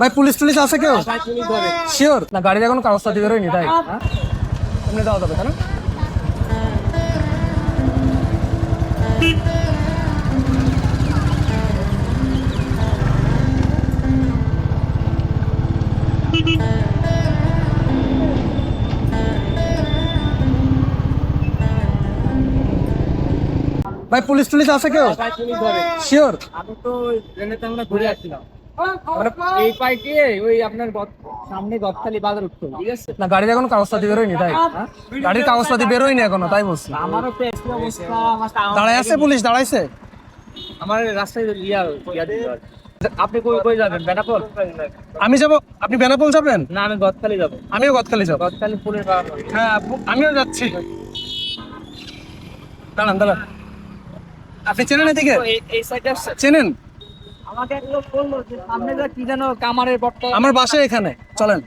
ভাই পুলিশ টুলিশ আছে কেউ? শিওর না গাড়ির এখন কাগজটা দিয়ে বেরোয়নি তাই? এমনি দেওয়া যাবে তাই না ভাই পুলিশ টুলিশ আছে কেউ? শিওর আমি তো ট্রেনেতে আমরা ঘুরে আসছিলাম। ওই আপনার সামনে গদখালি বাজার উঠতো। ঠিক আছে? না গাড়ির এখন কাগজটা দিয়ে বেরোয়নি তাই। গাড়ির কাগজটা দিয়ে বেরোয়নি এখনও তাই বলছি। আমারও তো একই অবস্থা দাঁড়ায় আছে পুলিশ দাঁড়াইছে? আমার রাস্তায় ইয়া ইয়া আপনি কই কই যাবেন? বেনাপোল? আমি যাব আপনি বেনাপোল যাবেন? না আমি গদখালি যাব। আমিও গদখালি যাব। হ্যাঁ আমিও যাচ্ছি। দাঁড়ান দাঁড়ান। আপনি চেনেন এদিকে? চেনেন? আমাকে সামনে যা কি যেন কামারের বটটা আমার বাসা এখানে চলেন।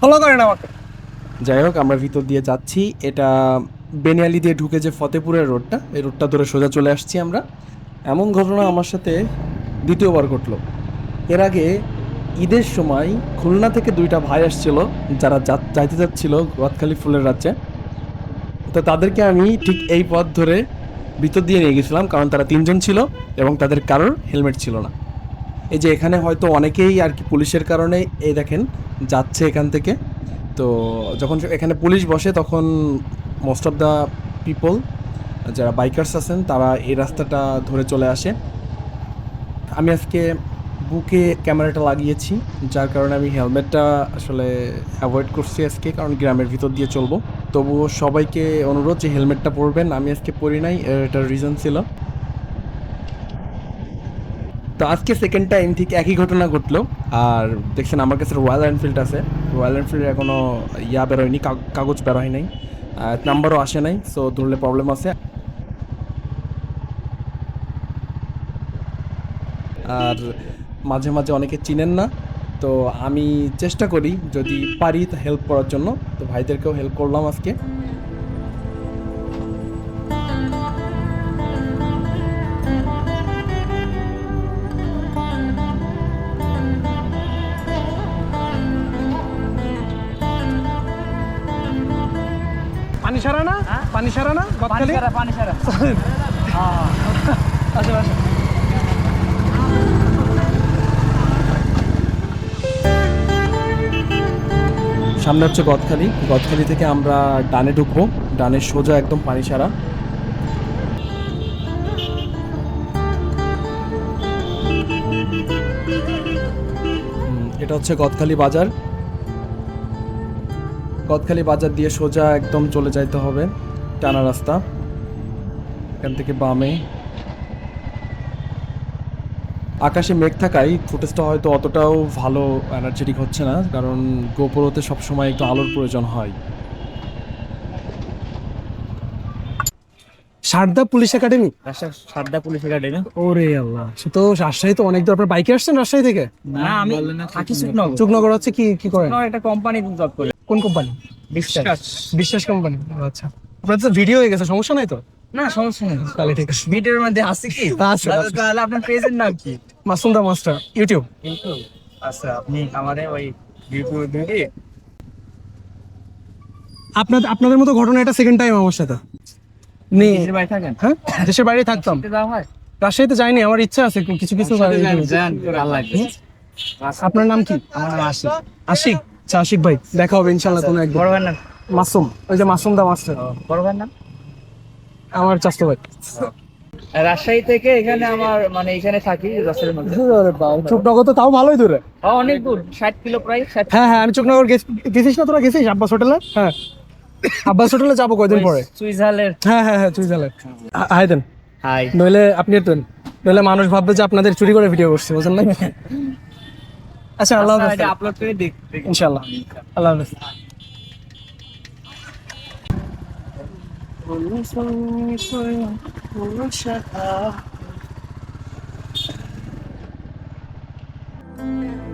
ফলো করেন আমাকে। যাই হোক আমরা ভিতর দিয়ে যাচ্ছি। এটা বেনিয়ালি দিয়ে ঢুকে যে ফতেপুরের রোডটা এই রোডটা ধরে সোজা চলে আসছি আমরা। এমন ঘটনা আমার সাথে দ্বিতীয়বার ঘটলো। এর আগে ঈদের সময় খুলনা থেকে দুইটা ভাই আসছিল যারা যাইতে যাচ্ছিল গদখালি ফুলের রাজ্যে। তো তাদেরকে আমি ঠিক এই পথ ধরে ভিতর দিয়ে নিয়ে গেছিলাম, কারণ তারা তিনজন ছিল এবং তাদের কারোর হেলমেট ছিল না। এই যে এখানে হয়তো অনেকেই আর কি পুলিশের কারণে এই দেখেন যাচ্ছে এখান থেকে। তো যখন এখানে পুলিশ বসে, তখন মোস্ট অফ দ্য পিপল যারা বাইকার্স আছেন, তারা এই রাস্তাটা ধরে চলে আসে। আমি আজকে বুকে ক্যামেরাটা লাগিয়েছি, যার কারণে আমি হেলমেটটা আসলে অ্যাভয়েড করছি আজকে, কারণ গ্রামের ভিতর দিয়ে চলবো। তবুও সবাইকে অনুরোধ যে হেলমেটটা পরবেন, আমি আজকে পরি নাই একটা রিজন ছিল। তো আজকে সেকেন্ড টাইম ঠিক একই ঘটনা ঘটলো। আর দেখছেন আমার কাছে রয়্যাল এনফিল্ড আছে। রয়্যাল এনফিল্ডের এখনও ইয়া বেরোয়নি, কাগ- কাগজ বেরোয় নাই। নাম্বারও আসে নাই সো ধরলে প্রবলেম আছে। আর মাঝে মাঝে অনেকে চিনেন না। তো আমি চেষ্টা করি যদি পারি তা হেল্প করার জন্য। তো ভাইদেরকেও হেল্প করলাম আজকে। পানি সারা না? পানি সারা না? পানি সারা পানি সারা হ্যাঁ সামনে হচ্ছে গদখালি। গদখালি থেকে আমরা ডানে ঢুকবো। ডানে সোজা একদম পানি সারা এটা হচ্ছে গদখালি বাজার। গদখালি বাজার দিয়ে সোজা একদম চলে যাইতে হবে। টানা রাস্তা। এখান থেকে বামে। আকাশে মেঘ থাকায় ফুটেজটা হয়তো অতটাও ভালো এনার্জেটিক হচ্ছে না কারণ গোপরোতে সবসময় একটু আলোর প্রয়োজন হয়। Sarada police academy? Sarada police academy. ওরে আল্লাহ তো রাজশাহী তো অনেক দূর। আপনার বাইকে আসছেন রাজশাহী থেকে? না আমি থাকি শুকনগর। চুকনগর হচ্ছে কি কি করেন? একটা কোম্পানি জব করি। কোন কোম্পানি বিশ্বাস। বিশ্বাস কোম্পানি আচ্ছা। আপনার তো ভিডিও হয়ে গেছে সমস্যা নাই তো? না সমস্যা নেই তাহলে ঠিক আছে। ভিডিওর মধ্যে আছে কি। তাহলে আপনার পেজের নাম কি? মাসুমদা মাস্টার ইউটিউব আচ্ছা আপনি আমারে ওই ইউটিউব দিদি আপনাদের আপনাদের মতো ঘটনা এটা সেকেন্ড টাইম আমার সাথে। নিজের বাড়ি থাকেন? হ্যাঁ দেশের বাইরে থাকতাম। রাজশাহীতে যাইনি আমার ইচ্ছা আছে কিছু কিছু আপনার নাম কি? আশিক। আশিক আচ্ছা আশিক ভাই দেখা হবে ইনশাল্লাহ কোনো এক বড় মাসুম ওই যে মাসুম দা মাস্টার বড় নাম? আমার চাস্তো ভাই রাজশাহী থেকে এখানে আমার মানে এখানে থাকি মধ্যে। চুকনগর তো তাও ভালোই দূরে। হ্যাঁ, অনেক দূর ষাট কিলো প্রায় হ্যাঁ হ্যাঁ আমি চুকনগর গেছিস না তোরা গেছিস আব্বাস হোটেলে? হ্যাঁ। আব্বাস হোটেলে যাব কয়দিন পরে? সুইজারল্যান্ড। হ্যাঁ হ্যাঁ হ্যাঁ সুইজারল্যান্ড। হাই দেন। হাই। নইলে আপনি দেন। নইলে মানুষ ভাববে যে আপনাদের চুরি করে ভিডিও করছে বুঝলেন না? আচ্ছা আল্লাহ হাফেজ। আপলোড করে দেখ। ইনশাআল্লাহ। আল্লাহ হাফেজ। দেখ